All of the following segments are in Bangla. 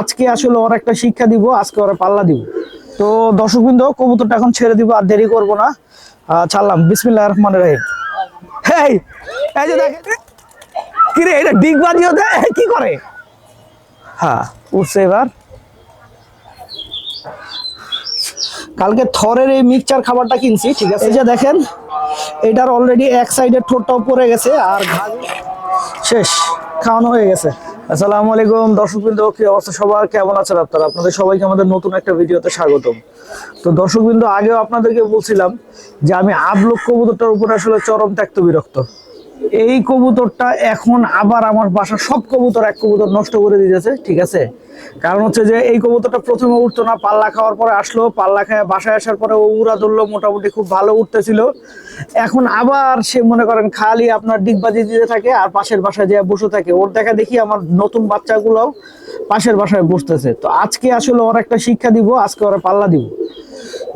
আজকে আসলে ওর একটা শিক্ষা দিব, আজকে ওরা পাল্লা দিব। তো দর্শকবৃন্দ, কবুতরটা এখন ছেড়ে দিব আর দেরি করব না। ছাড়লাম। বিসমিল্লাহ রহমান রাহিম। হ্যাঁ কালকে থরের এই খাবারটা কিনছি, ঠিক আছে? এই যে দেখেন, এটার অলরেডি এক সাইডের ঠোঁটটাও পড়ে গেছে, আর শেষ, খাওয়ানো হয়ে গেছে। আসসালামু আলাইকুম। দর্শকবৃন্দ, কি অবস্থা সবার? কেমন আছেন আপনারা? আপনাদের সবাইকে আমাদের নতুন একটা ভিডিওতে স্বাগতম। তো দর্শকবৃন্দ, আগেও আপনাদেরকে বলছিলাম যে আমি আবলক কবুতরটার উপরে আসলে চরম ত্যাক্ত বিরক্ত এই কবুতরটা এখন আবার আমার বাসার সব কবুতর এক কবুতর নষ্ট করে দিতেছে, ঠিক আছে? কারণ হচ্ছে যে এই কবুতরটা প্রথমে উঠতো না, পাল্লা খাওয়ার পরে আসলো, পাল্লা খেয়ে, বাসায় আসার পরে ও উড়া ধরলো, মোটামুটি খুব ভালো উঠতেছিল। এখন আবার সে মনে করেন খালি আপনার ডিগবাজি দিতে থাকে আর পাশের বাসায় যে বসে থাকে, ওর দেখা দেখি আমার নতুন বাচ্চাগুলোও পাশের বাসায় বসতেছে। তো আজকে আসলে ওর একটা শিক্ষা দিব, আজকে ওরা পাল্লা দিব।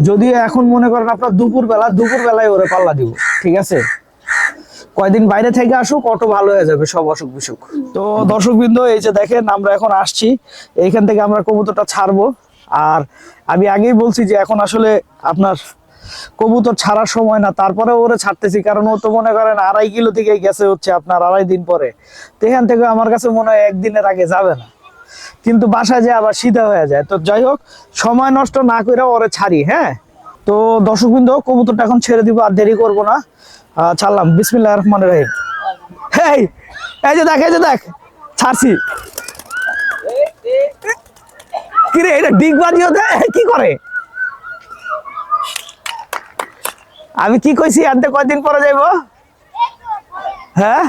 যদিও এখন মনে করেন আপনার দুপুর বেলা দুপুর বেলায় ওরে পাল্লা দিব, ঠিক আছে? কয়দিন বাইরে থেকে আসুক, অটো ভালো হয়ে যাবে সব অসুখ বিসুখ। তো দর্শকবৃন্দ, এই যে দেখেন, আমরা এখন আসছি। এইখান থেকে আমরা কবুতরটা ছাড়বো। আর আমি আগেই বলছি যে এখন আসলে আপনার কবুতর ছাড়ার সময় না তারপরে ওরে ছাড়তেছি, কারণ ও তো মনে করেন আড়াই কিলো থেকে গেছে হচ্ছে আপনার আড়াই দিন পরে। এখান থেকে আমার কাছে মনে হয় একদিনের আগে যাবে না। কিন্তু বাসায় যে আবার সিধা হয়ে যায়। তো যাই হোক, সময় নষ্ট না করে ওরে ছাড়ি হ্যাঁ? তো দর্শকবৃন্দ কবুতরটা এখন ছেড়ে দিব আর দেরি করব না। ছাড়লাম। বিসমিল্লাহ রহমান রাহিম। হেই এই যে দেখ এই যে দেখ ছাড়ছি। কি রে এটা ডিগ বাজিও কি করে? আমি কি কইছি আনতে কয়দিন পরে যাইব? হ্যাঁ?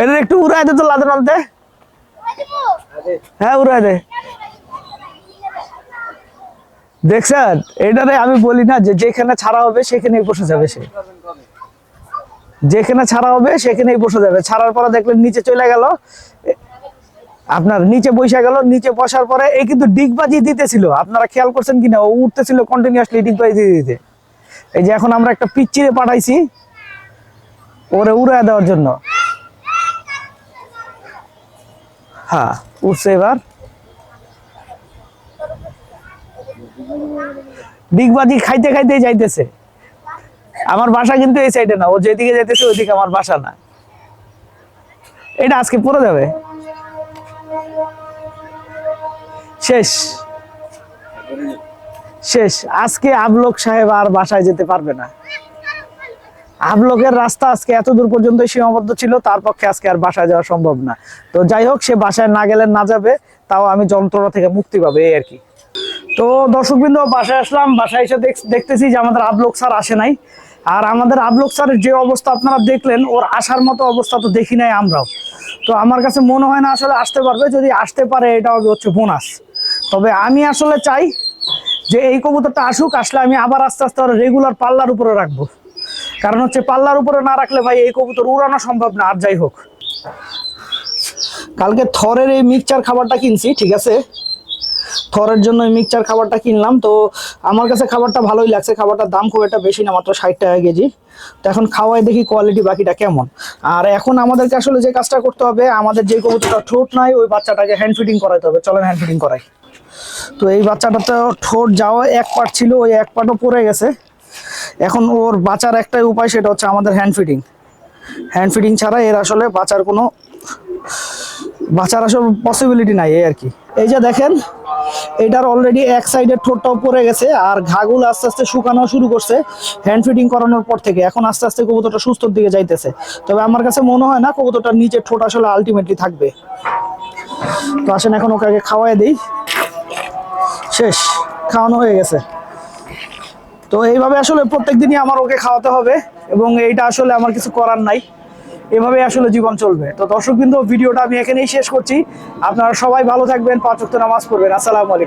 এটা একটু উড়াই দে তো লাদন আনতে হ্যাঁ উড়াই দে। দেখছেন? এটারে আমি বলি না যে যেখানে ছাড়া হবে সেখানেই বসে যাবে সে। যেখানে ছাড়া হবে সেখানেই বসে যাবে। ছাড়ার পরে দেখলেন নিচে চলে গেল। আপনার নিচে বসে গেল, নিচে বসার পরে এই কিন্তু ডিগবাজি দিতেছিল। আপনারা খেয়াল করছেন কিনা ও উঠতেছিল কন্টিনিউয়াসলি ডিগবাজি দিয়ে দিতে। এই যে এখন আমরা একটা পিচ্চিরে পাঠাইছি, ওরে উড়ায় দেওয়ার জন্য। হ্যাঁ উঠছে এবার। ডিগবাজি খাইতে খাইতে যাইতেছে। আমার বাসা কিন্তু এই সাইডে না, ও যেদিকে যাইতেছে ওইদিকে আমার বাসা না। এটা আজকে পড়ে যাবে। শেষ। শেষ। আজকে আবলোক সাহেব আর বাসায় যেতে পারবে না। আবলোকের রাস্তা আজকে এত দূর পর্যন্ত সীমাবদ্ধ ছিল, তার পক্ষে আজকে আর বাসায় যাওয়া সম্ভব না। তো যাই হোক, সে বাসায় না গেলে না যাবে, তাও আমি যন্ত্রণা থেকে মুক্তি পাবে, এই আর কি। তো দর্শকবৃন্দ, বাসায় আসলাম, বাসায় এসে দেখ- দেখতেছি যে আমাদের আবলোক স্যার আসে নাই। আর আমাদের আবলোক স্যারের যে অবস্থা আপনারা দেখলেন, ওর আসার মতো অবস্থা তো দেখি নাই আমরাও। তো আমার কাছে মনে হয় না আসলে আসতে পারবে, যদি আসতে পারে এটা হবে হচ্ছে বোনাস। তবে আমি আসলে চাই যে এই কবুতরটা আসুক, আসলে আমি আবার আস্তে আস্তে রেগুলার পাল্লার উপরে রাখব। কারণ হচ্ছে পাল্লার উপরে না রাখলে ভাই এই কবুতর উড়ানো সম্ভব না, আর যাই হোক। কালকে থরের এই মিক্সচার খাবারটা কিনছি, ঠিক আছে? থরের জন্য মিক্সচার খাবারটা কিনলাম। তো আমার কাছে খাবারটা ভালোই লাগছে। খাবারটার দাম খুব একটা বেশি না, মাত্র ষাট টাকা কেজি। তো এখন খাওয়াই দেখি কোয়ালিটি বাকিটা কেমন। আর এখন আমাদেরকে আসলে যে কাজটা করতে হবে, আমাদের যে কবুতরটা ঠোঁট নাই, ওই বাচ্চাটাকে হ্যান্ড ফিটিং করাইতে হবে। চলেন হ্যান্ড ফিটিং করাই। তো এই বাচ্চাটা তো ঠোঁট যাওয়া এক পার্ট ছিল, ওই এক পাটও পড়ে গেছে। এখন ওর বাঁচার একটাই উপায়, সেটা হচ্ছে আমাদের হ্যান্ড ফিটিং হ্যান্ড ফিটিং ছাড়া এর আসলে বাঁচার কোনো বাঁচার আসল পসিবিলিটি নাই এই আর কি। এই যে দেখেন, এটার অলরেডি এক সাইডের ঠোঁটটাও পড়ে গেছে আর ঘাগুলো আস্তে আস্তে শুকানো শুরু করছে হ্যান্ড ফিটিং করানোর পর থেকে। এখন আস্তে আস্তে কবুতরটা সুস্থর দিকে যাইতেছে। তবে আমার কাছে মনে হয় না কবুতরটার নিচের ঠোঁট আসলে আলটিমেটলি থাকবে। তো আসেন, এখন ওকে আগে খাওয়াই দিই। শেষ, খাওয়ানো হয়ে গেছে। তো এইভাবে আসলে প্রত্যেকদিনই আমার ওকে খাওয়াতে হবে এবং এইটা আসলে আমার কিছু করার নাই। এভাবে আসলে জীবন চলবে। তো দর্শক ভিডিওটা আমি এখানেই শেষ করছি। আপনারা সবাই ভালো থাকবেন, পাঁচ নামাজ পড়বেন। আসসালামু আলাইকুম।